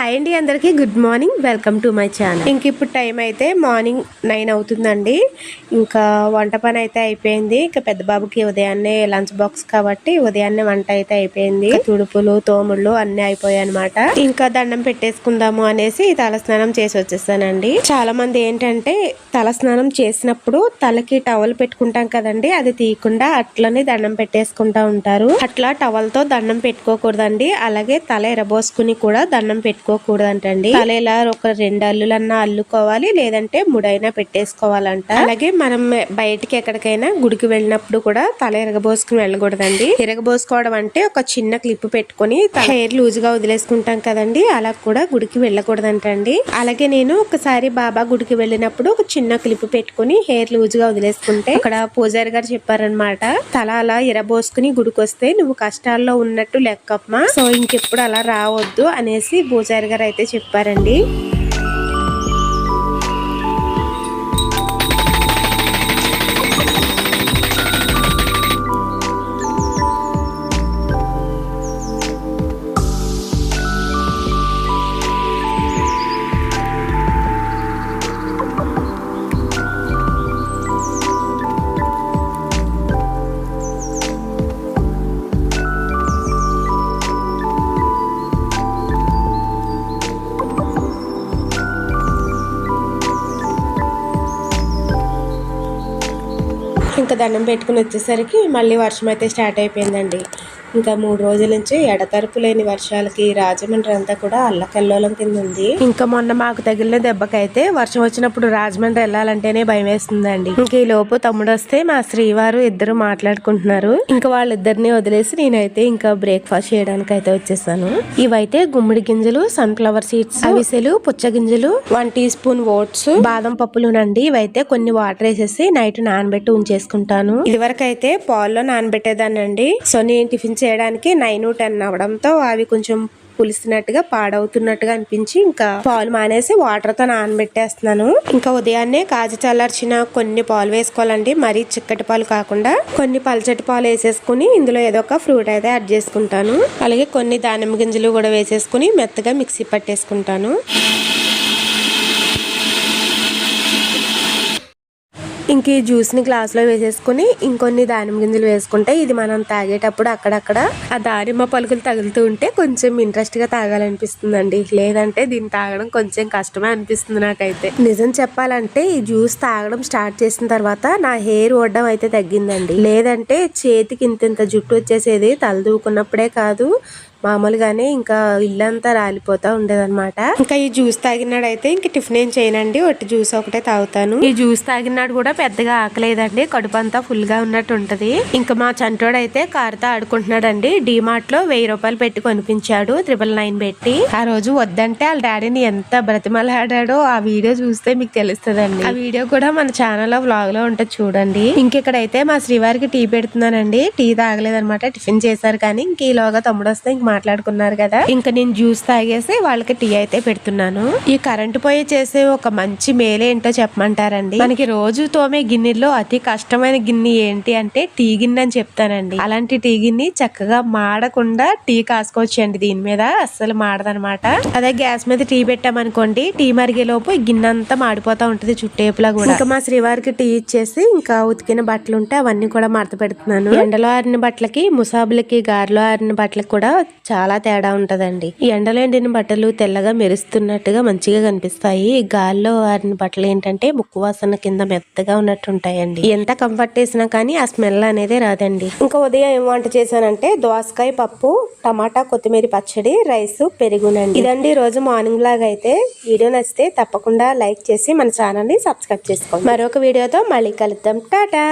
Hi అండి అందరికీ. Good morning welcome to my channel ఇంక ఇప్పుడు టైం అయితే మార్నింగ్ నైన్ అవుతుందండి. ఇంకా వంట పని అయితే అయిపోయింది. ఇంకా పెద్ద బాబుకి ఉదయాన్నే లంచ్ బాక్స్ కాబట్టి ఉదయాన్నే వంట అయితే అయిపోయింది. తుడుపులు తోముళ్ళు అన్ని అయిపోయాయి అనమాట ఇంకా దండం పెట్టేసుకుందాము అనేసి తలస్నానం చేసి వచ్చేసానండి. చాలా మంది ఏంటంటే తలస్నానం చేసినప్పుడు తలకి టవల్ పెట్టుకుంటాం కదండి. అది తీయకుండా అట్లనే దండం పెట్టేసుకుంటా ఉంటారు. అట్లా టవల్తో దండం పెట్టుకోకూడదండి. అలాగే తల ఎరబోసుకుని కూడా దండం పెట్టుకోకూడదంటండి. తల ఇలా ఒక రెండు అల్లులన్నా అల్లుకోవాలి లేదంటే ముడైనా పెట్టేసుకోవాలంట. అలాగే మనం బయటికి ఎక్కడికైనా గుడికి వెళ్ళినప్పుడు కూడా తల ఎరగబోసుకుని వెళ్ళకూడదండి. ఎరగబోసుకోవడం అంటే ఒక చిన్న క్లిప్ పెట్టుకొని హెయిర్ లూజ్గా వదిలేసుకుంటాం కదండి. అలా కూడా గుడికి వెళ్ళకూడదంటండి. అలాగే నేను ఒకసారి బాబా గుడికి వెళ్ళినప్పుడు ఒక చిన్న క్లిప్ పెట్టుకుని హెయిర్ లూజ్గా వదిలేసుకుంటే అక్కడ పూజారి గారు చెప్పారనమాట తల అలా ఎరబోసుకుని గుడికి వస్తే నువ్వు కష్టాల్లో ఉన్నట్టు లెక్కమ్మా. సో ఇంకెప్పుడు అలా రావద్దు అనేసి పూజారి గారు అయితే చెప్పారండి. దండం పెట్టుకుని వచ్చేసరికి మళ్ళీ వర్షం అయితే స్టార్ట్ అయిపోయిందండి. ఇంకా మూడు రోజుల నుంచి ఎడతెరపు లేని వర్షాలకి రాజమండ్రి అంతా కూడా అల్లకల్లోలం కింద ఉంది. ఇంకా మొన్న మాకు తగిలిన దెబ్బకైతే వర్షం వచ్చినప్పుడు రాజమండ్రి వెళ్ళాలంటేనే భయం వేస్తుందండి. ఇంక ఈ లోపు తమ్ముడు వస్తే మా శ్రీవారు ఇద్దరు మాట్లాడుకుంటున్నారు. ఇంకా వాళ్ళిద్దరిని వదిలేసి నేనైతే ఇంకా బ్రేక్ఫాస్ట్ చేయడానికి అయితే వచ్చేసాను. ఇవైతే గుమ్మడి గింజలు సన్ ఫ్లవర్ సీడ్స్ అవిసెలు పుచ్చగింజలు వన్ టీ స్పూన్ ఓట్స్ బాదం పప్పులునండి ఇవైతే కొన్ని వాటర్ వేసేసి నైట్ నానబెట్టి ఉంచేసుకుంటాను. ఇదివరకు అయితే పాల్లో నానబెట్టేదానండి సో నేను టిఫిన్ చేయడానికి నైన్ టెన్ అవడంతో అవి కొంచెం పులిసినట్టుగా పాడవుతున్నట్టుగా అనిపించి ఇంకా పాలు మానేసి వాటర్తో నానబెట్టేస్తున్నాను. ఇంకా ఉదయాన్నే కాజు చల్లార్చిన కొన్ని పాలు వేసుకోవాలండి. మరీ చిక్కటి పాలు కాకుండా కొన్ని పల్చటి పాలు వేసేసుకుని ఇందులో ఏదో ఒక ఫ్రూట్ అయితే యాడ్ చేసుకుంటాను. అలాగే కొన్ని దానిమ్మ గింజలు కూడా వేసేసుకుని మెత్తగా మిక్సీ పట్టేసుకుంటాను. ఇంక ఈ జ్యూస్ని గ్లాస్లో వేసేసుకుని ఇంకొన్ని దానిమ్మ గింజలు వేసుకుంటే ఇది మనం తాగేటప్పుడు అక్కడక్కడ ఆ దానిమ్మ పలుకులు తగులుతూ ఉంటే కొంచెం ఇంట్రెస్ట్గా తాగాలనిపిస్తుందండి. లేదంటే దీన్ని తాగడం కొంచెం కష్టమే అనిపిస్తుంది నాకైతే. నిజం చెప్పాలంటే ఈ జ్యూస్ తాగడం స్టార్ట్ చేసిన తర్వాత నా హెయిర్ ఓడడం అయితే తగ్గిందండి. లేదంటే చేతికి ఇంత ఇంత జుట్టు వచ్చేసేది తలదూకున్నప్పుడే కాదు మామూలుగానే ఇంకా ఇల్లంతా రాలిపోతా ఉండేదన్నమాట. ఇంకా ఈ జ్యూస్ తాగినాడైతే ఇంక టిఫిన్ ఏం చేయనండి ఒట్టి జ్యూస్ ఒకటే తాగుతాను. ఈ జ్యూస్ తాగినాడు కూడా పెద్దగా ఆకలేదండి కడుపు అంతా ఫుల్గా ఉన్నట్టు ఉంటది ఇంకా మా చంటోడు అయితే కారుతో ఆడుకుంటున్నాడండి డిమార్ట్లో వెయ్యి రూపాయలు పెట్టి కొనిపించాడు త్రిబుల్ నైన్ పెట్టి. ఆ రోజు వద్దంటే వాళ్ళ డాడీని ఎంత బ్రతిమలాడాడో ఆ వీడియో చూస్తే మీకు తెలుస్తుందండి. ఆ వీడియో కూడా మన ఛానల్లో వ్లాగ్లో ఉంటుంది చూడండి. ఇంకెక్కడైతే మా శ్రీవారికి టీ పెడుతున్నానండి. టీ తాగలేదన్నమాట టిఫిన్ చేశారు కానీ ఇంక ఈలోగా తమ్ముడు వస్తే ఇంక మాట్లాడుకున్నారు కదా. ఇంకా నేను జ్యూస్ తాగేసి వాళ్ళకి టీ అయితే పెడుతున్నాను. ఈ కరెంటు పొయ్యి చేసే ఒక మంచి మేలే ఏంటో చెప్పమంటారండి. మనకి రోజు తోమే గిన్నెలో అతి కష్టమైన గిన్నె ఏంటి అంటే టీ గిన్నె అని చెప్తానండి. అలాంటి టీ గిన్నె చక్కగా మాడకుండా టీ కాసుకోవచ్చండి దీని మీద. అస్సలు మాడదనమాట. అదే గ్యాస్ మీద టీ పెట్టామనుకోండి టీ మరిగే లోపు గిన్నె అంతా మాడిపోతా ఉంటుంది చుట్టేపులా కూడా. ఇంకా మా శ్రీవారికి టీ ఇచ్చేసి ఇంకా ఉతికిన బట్టలు ఉంటే అవన్నీ కూడా మడత పెడుతున్నాను. ఎండలో ఆరిన బట్టలకి ముసాబులకి గారెలో ఆరిన బట్టలకి కూడా చాలా తేడా ఉంటదండి. ఎండలో ఎండిన బట్టలు తెల్లగా మెరుస్తున్నట్టుగా మంచిగా కనిపిస్తాయి. గాల్లో ఆరిన బట్టలు ఏంటంటే ముక్కు వాసన కింద మెత్తగా ఉన్నట్టు ఉంటాయండి ఎంత కంఫర్ట్ వేసినా కానీ ఆ స్మెల్ అనేది రాదండి. ఇంకా ఉదయం ఏం వంట చేశానంటే దోసకాయ పప్పు టమాటా కొత్తిమీర పచ్చడి రైస్ పెరుగునండి. ఇదండి రోజు మార్నింగ్ లాగా అయితే. వీడియో నచ్చితే తప్పకుండా లైక్ చేసి మన ఛానల్ని సబ్స్క్రైబ్ చేసుకోండి. మరొక వీడియోతో మళ్ళీ కలుద్దాం. టాటా!